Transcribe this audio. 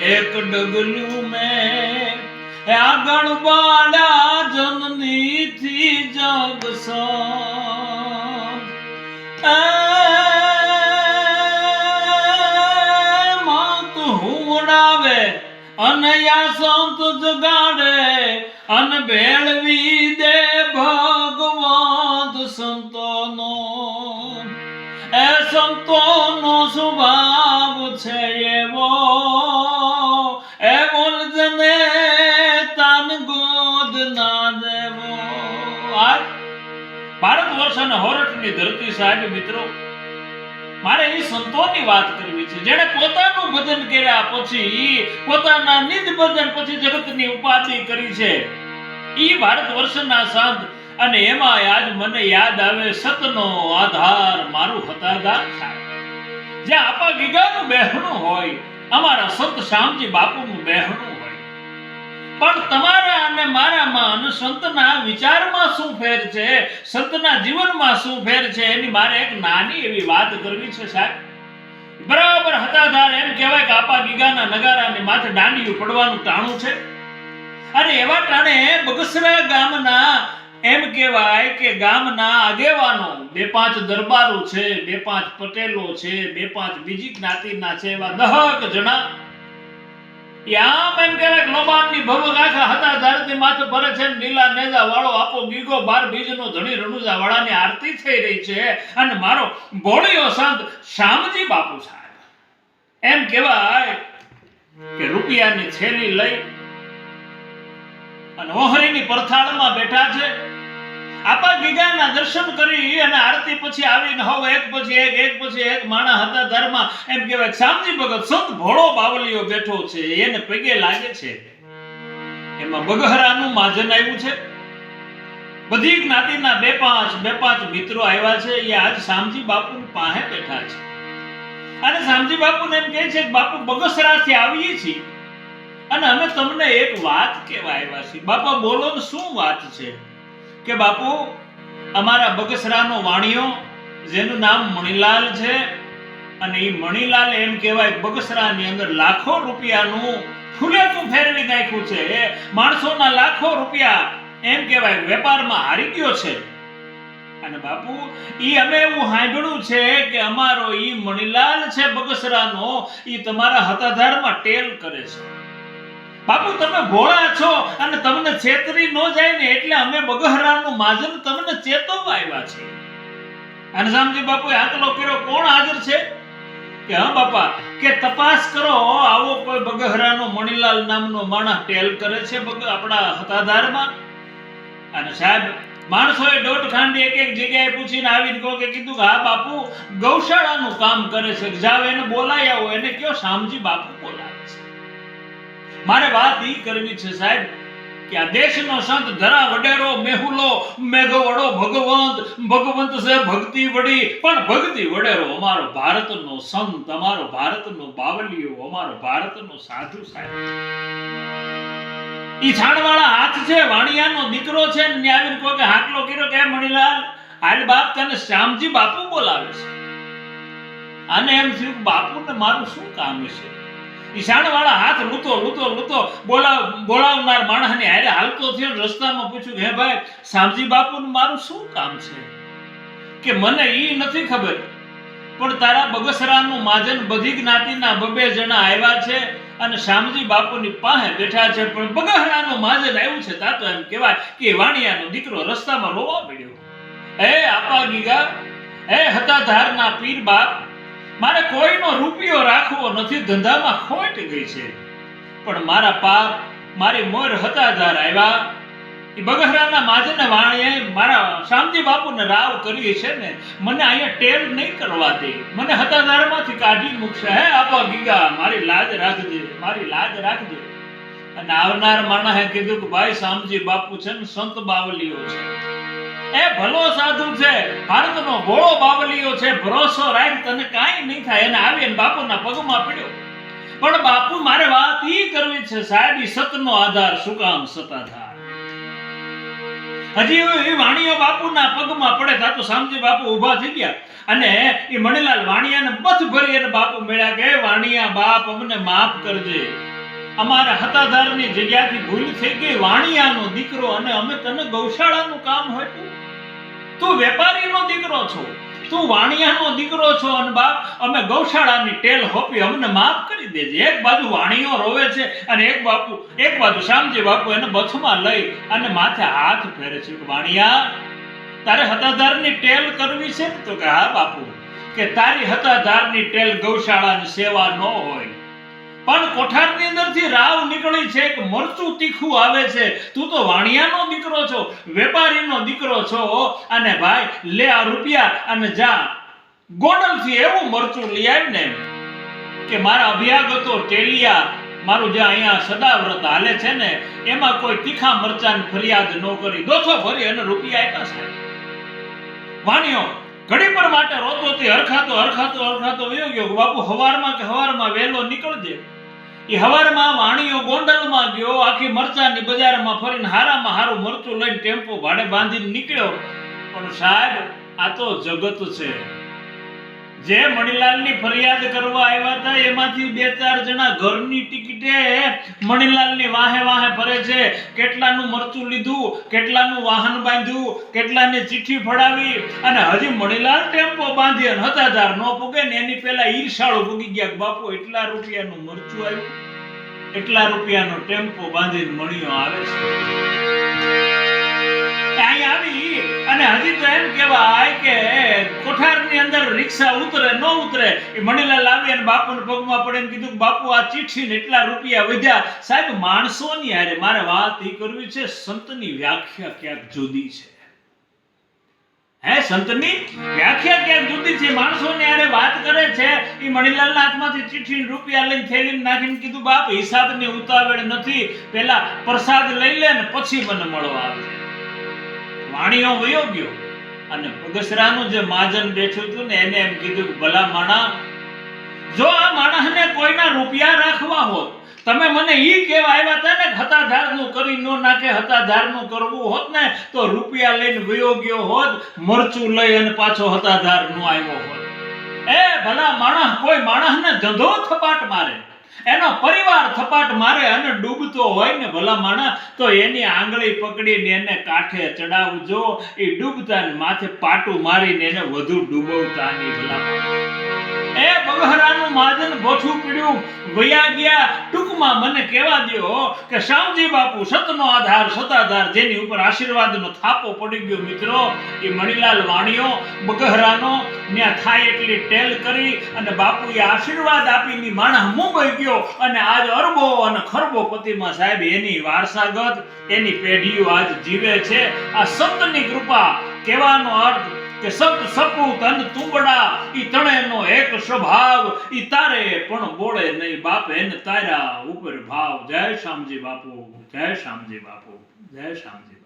એક ડગલું મેં આગળ બાળા જનની થી જગ માત હુવડાવે અને યા સંત જગાડે અને ભેળવી દે ભગવાન સંતોનો. એ સંતોનો સ્વભાવ છે એવો. આજ ભારત વર્ષ અને હોરઠની ધરતી સાહેબ, મિત્રો, મારે એ સંતોની વાત કરવી છે. જેણે પોતાનું ભજન કર્યા પછી, પોતાના નિજ ભજન પછી જગતની ઉપાધિ કરી છે. ઈ ભારત વર્ષના સંત અને એમાં આજ મને યાદ આવે સતનો આધાર મારું હતાદાર થાય. જે આપા ગીગાનું બહેણું હોય, અમારા સંત શ્યામજી બાપુનું બહેણું પણ તમારા અને મારામાં અને સંતના વિચારમાં શું ફેર છે? સંતના જીવનમાં શું ફેર છે? એની મારે એક નાની એવી વાત કરવી છે સાહેબ. બરાબર હતાધાર એમ કહેવાય કે આપા ગીગાના નગારાની માથે દાંડિયું પડવાનું ટાણું છે. અને એવા ટાણે બગસરા ગામના એમ કહેવાય કે ગામના આગેવાનો બે પાંચ દરબારો છે, બે પાંચ પટેલો છે, બે પાંચ બીજી જ્ઞાતિના છે એવા દહક જણા અને મારો ભોળિયો સંત શામજી બાપુ સાહેબ, એમ કહેવાય કે રૂપિયાની છેલી લઈ અને ઓહરીની પરથાળમાં બેઠા છે. આપા ગીગાના દર્શન કરી અને આરતી પછી આવીને હવે એક પછી એક એક પછી એક માણા હતા ધરમાં એમ કહેવાય શામજી ભગત, સંત ભોળો બાવલીઓ બેઠો છે, એને પગે લાગે છે. એમાં બગહરાનું માજન આવ્યું છે. બધી જ્ઞાતિના બે પાંચ બે પાંચ મિત્રો આવ્યા છે, એ આજ શામજી બાપુ પાસે બેઠા છે. અને શામજી બાપુને એમ કહે છે કે, બાપુ, બગસરાથી આવીએ છીએ. અને અમે તમને એક વાત કહેવા આવ્યા છીએ. બાપા, બોલો ને શું વાત છે? કે બાપુ, અમારા બગસરાનો વાણિયો, જેનું નામ મણિલાલ છે, અને એ મણિલાલ એમ કહેવાય, બગસરાની અંદર લાખો રૂપિયાનું ફૂલેકું ફેરવી નાખ્યું છે. માણસોના લાખો રૂપિયા એમ કહેવાય, વેપારમાં હારી ગયો છે. અને બાપુ, ઈ અમે એવું સાંભળ્યું છે કે અમારો ઈ મણિલાલ છે બગસરાનો, ઈ તમારા હતાધારમાં ટેલ કરે છે. બાપુ, તમે ભોળા છો અને તમને છેતરી ન જાય ને એટલે અમે બગહરાનું માજન તમને ચેતવવા આવ્યા છે. અને સામજી બાપુએ આકલો કર્યો કોણ હાજર છે? કે હા બાપા, કે તપાસ કરો, આવો કોઈ બગહરાનો મણીલાલ નામનો માણસ ટેલ કરે છે આપણા હતાધારમાં? અને સાહેબ, માણસોએ દોઢ ખાંડી એક એક જગ્યાએ પૂછીને આવીને કહો કે કીધું કે હા બાપુ, ગૌશાળાનું કામ કરે છે, જાવ એને બોલાય આવો, એને કયો શામજી બાપુ બોલાવે? મારે વાત ઈ કરવી છે સાહેબ કે આ દેશનો સંત ધરા વડેરો, મેહુલો, મેઘવડો, ભગવંત ભગવંત છે ભક્તિ વડી. પણ ભક્તિ વડેરો અમારો ભારતનો સંત, અમારો ભારતનો બાવલિયો, અમારો ભારતનો સાધુ સાહેબ. ઈ છાણવાળા હાથ છે, વાણિયાનો દીકરો છે, ને આવીને કહો કે હાકલો કર્યો કે મણીલાલ, હાલ બાપ તને શ્યામજી બાપુ બોલાવે છે. અને એમ થયું બાપુ બાપુને મારું શું કામ છે ઈશાણ વાળા હાથ લૂતો લૂતો લૂતો બોલાવ બોલાવનાર માણસને હારે હાલતો થયો રસ્તામાં પૂછ્યું હે ભાઈ, શામજી બાપુનું મારું શું કામ છે? કે, મને ઈ નથી ખબર, પણ તારા બગસરાનું માજન બધી જ્ઞાતિના બબે જણા આવ્યા છે અને શામજી બાપુની પાસે બેઠા છે, પણ બગસરાનું માજન આવ્યું છે. તા તો એમ કહેવાય કે વાણિયાનો દીકરો રસ્તામાં રોવા પડ્યો. હે આપા ગીગા, હે હતા ધારના પીર બાપ મારે કોઈનો રૂપિયો રાખવો નથી, ધંધામાં ખોટ ગઈ છે. પણ મારા પાપ મારી મોર હતાધાર આવ્યા. એ બગહરાના માજને વાણીએ મારા શામજી બાપુને રાવ કરી છે ને, મને અહીંયા ટેર નહીં કરવા દે. મને હતાધારમાંથી કાઢી મૂકશે. હે આપા ગીગા, મારી લાજ રાખજે, મારી લાજ રાખજે. અને આવનાર માણસે કીધું કે, ભાઈ, શામજી બાપુ છે ને સંત બાવલીઓ છે. એ ભલો સાધુ છે. ભારતનો ભોળો બાવલીઓ છે. ભરોસો રાખ, તને કાંઈ નહીં થાય. એને આવીને બાપુના પગમાં પડ્યો. પણ બાપુ, મારે વાત ઈ કરવી છે, સાહેબ સતનો આધાર શું કામ સતાધાર હજી એ વાણિયો બાપુના પગમાં પડે, તા તો શામજી બાપુ ઊભા થઈ ગયા. અને એ મણીલાલ વાણિયાને બથ ભરી અને બાપુ મળ્યા કે "હે વાણિયા બાપ, અમને માફ કરજે. અમારા હતાધારની જગ્યાથી ભૂલ થઈ ગઈ, વાણિયાનો દીકરો અને અમે તને ગૌશાળાનું કામ હતું તું વેપારીનો દીકરો છો, તું વાણિયાનો દીકરો છો અને બાપ, અમે ગૌશાળાની ટેલ હોપી, અમને માફ કરી દેજે. એક બાજુ વાણિયો રોવે છે અને એક બાપુ, એક બાજુ શામજી બાપુ એને બથમાં લઈ અને માથે હાથ ફેરે છે. વાણિયા, તારે હતાધારની ટેલ કરવી છે ને? તો કે હા બાપુ, કે તારી હતાધારની ટેલ ગૌશાળાની સેવા ન હોય. પણ કોઠારની અંદરથી રાવ નીકળી છે, એક મરચું તીખું આવે છે. તું તો વાણિયાનો દીકરો છો, વેપારીનો દીકરો છો અને ભાઈ, લે આ રૂપિયા અને જા. ગોંડલથી એવું મરચું લઈ આવ ને કે મારા અભ્યાગતો ટેલિયા મારું જે અહીંયા સદાવ્રત હાલે છે ને, એમાં કોઈ તીખા મરચાની ફરિયાદ ન કરી. દોથો ફરી અને રૂપિયા આપ્યા સાહેબ. વાણિયો ઘડી પર માટે રોતો તે હરખાતો હરખાતો હરખાતો વયો ગયો બાપુ હવારમાં કે હવારમાં વહેલો નીકળજે. એ હવારમાં વાણીઓ ગોંડલમાં ગયો, આખી મરચાની બજારમાં ફરીને હારામાં હારું મરચું લઈને ટેમ્પો ભાડે બાંધીને નીકળ્યો. પણ સાહેબ, આ તો જગત છે. જે મણીલાલની ફરિયાદ કરવા આવ્યા હતા, એમાંથી બે ચાર જણા ઘરની ટિકિટે મણીલાલની વાહે વાહે ફરે છે. કેટલાનું મરચું લીધું, કેટલાનું વાહન બાંધ્યું, કેટલાને ચિઠ્ઠી ફડાવી, અને હજી મણીલાલ ટેમ્પો બાંધી અને હતાધાર ન પૂગે ને એની પેલા ઈર્ષાળો પૂગી ગયા બાપુ, એટલા રૂપિયાનું મરચું આવ્યું? એટલા રૂપિયાનો ટેમ્પો બાંધીને મણીઓ આવે છે. આવી અને હજી તો એમ કહેવાય કે કોઠારની અંદર રિક્ષા ઉતરે, ન ઉતરે, એ મણીલાલ લાવી અને બાપુને પગમાં પડે ને કીધું કે બાપુ, આ ચિઠ્ઠી ને એટલા રૂપિયા વધ્યા. સાહેબ, માણસોની હારે મારે વાત એ કરવી છે, સંતની વ્યાખ્યા ક્યાંક જુદી છે? હે સંતની વ્યાખ્યા ક્યાંક જુદી છે? માણસોને હારે વાત કરે છે એ મણીલાલના હાથમાંથી ચીઠી રૂપિયા લઈને થેલીમાં નાખીને કીધું, બાપ, હિસાબની ઉતાવળ નથી. પેલા પ્રસાદ લઈ લે ને પછી મને મળવા આવજે વાણીઓ વયો ગયો. અને પગસરાનું જે મહાજન બેઠું હતું ને, એને એમ કીધું કે, ભલા માણા, જો આ માણસને કોઈના રૂપિયા રાખવા હોત, તમે મને ઈ કહેવા આવ્યા હતા ને હતાધારનું કરી નો નાખે, હતાધારનું કરવું હોત ને, તો રૂપિયા લઈને વયો ગયો હોત, મરચું લઈ અને પાછો હતાધાર નો આવ્યો હોત. એ ભલા માણસ, કોઈ માણસને ધંધો થપાટ મારે. એનો પરિવાર થપાટ મારે અને ડૂબતો હોય ને ભલા માણસ તો એની આંગળી પકડીને એને કાંઠે ચડાવજો. એ ડૂબતા માથે પાટું મારીને એને વધુ ડૂબવતા નહીં ભલા એ બગહરાનું માજન ભોઠું પીડ્યું. વયા ગયા. ટૂંકમાં મને કહેવા દ્યો કે શ્યામજી બાપુ, સતનો આધાર, સતાધાર જેની ઉપર આશીર્વાદનો થાપો પડી ગયો મિત્રો. એ મણીલાલ વાણીઓ, બગહરાનો ત્યાં થાય એટલી ટેલ કરી અને બાપુએ આશીર્વાદ આપીને માણસ મુંબઈ ગયો. અને આજ અરબો અને ખરબો પતિમાં સાહેબ, એની વારસાગત, એની પેઢીઓ આજ જીવે છે. આ સંતની કૃપા કહેવાનો અર્થ કે સત સપૂત અને તુંબડા, ઈ ત્રણેયનો એક સ્વભાવ, ઈ તારે પણ બોળે નહીં બાપ, એને તારા ઉપર ભાવ. જય શામજી બાપુ, જય શામજી બાપુ, જય શ્યામજી